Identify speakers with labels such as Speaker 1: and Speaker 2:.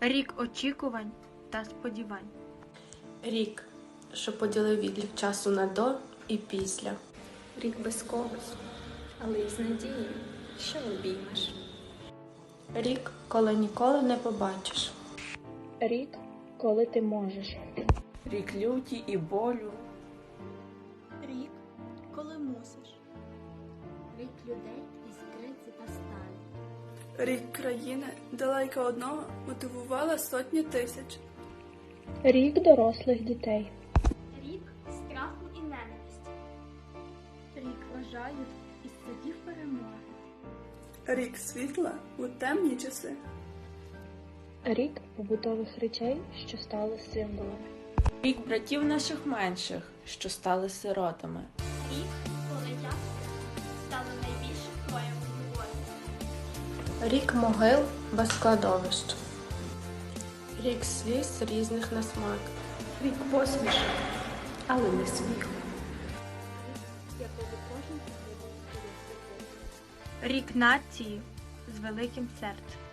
Speaker 1: Рік очікувань та сподівань.
Speaker 2: Рік, що поділив відлік часу на до і після.
Speaker 3: Рік без когось, але із надією, що обіймеш.
Speaker 2: Рік, коли ніколи не побачиш.
Speaker 4: Рік, коли ти можеш.
Speaker 5: Рік люті і болю.
Speaker 6: Рік, коли мусиш.
Speaker 7: Рік
Speaker 8: країни, де лайка одного мотивувала сотні тисяч.
Speaker 4: Рік дорослих дітей.
Speaker 7: Рік страху і ненависті.
Speaker 6: Рік вважають із садів перемоги.
Speaker 8: Рік світла у темні часи.
Speaker 4: Рік побутових речей, що стали символами.
Speaker 5: Рік братів наших менших, що стали сиротами.
Speaker 7: Рік,
Speaker 2: Рік могил без складовищ. Рік сліз різних на смак.
Speaker 3: Рік посміш, але не сміху.
Speaker 1: Рік нації з великим серцем.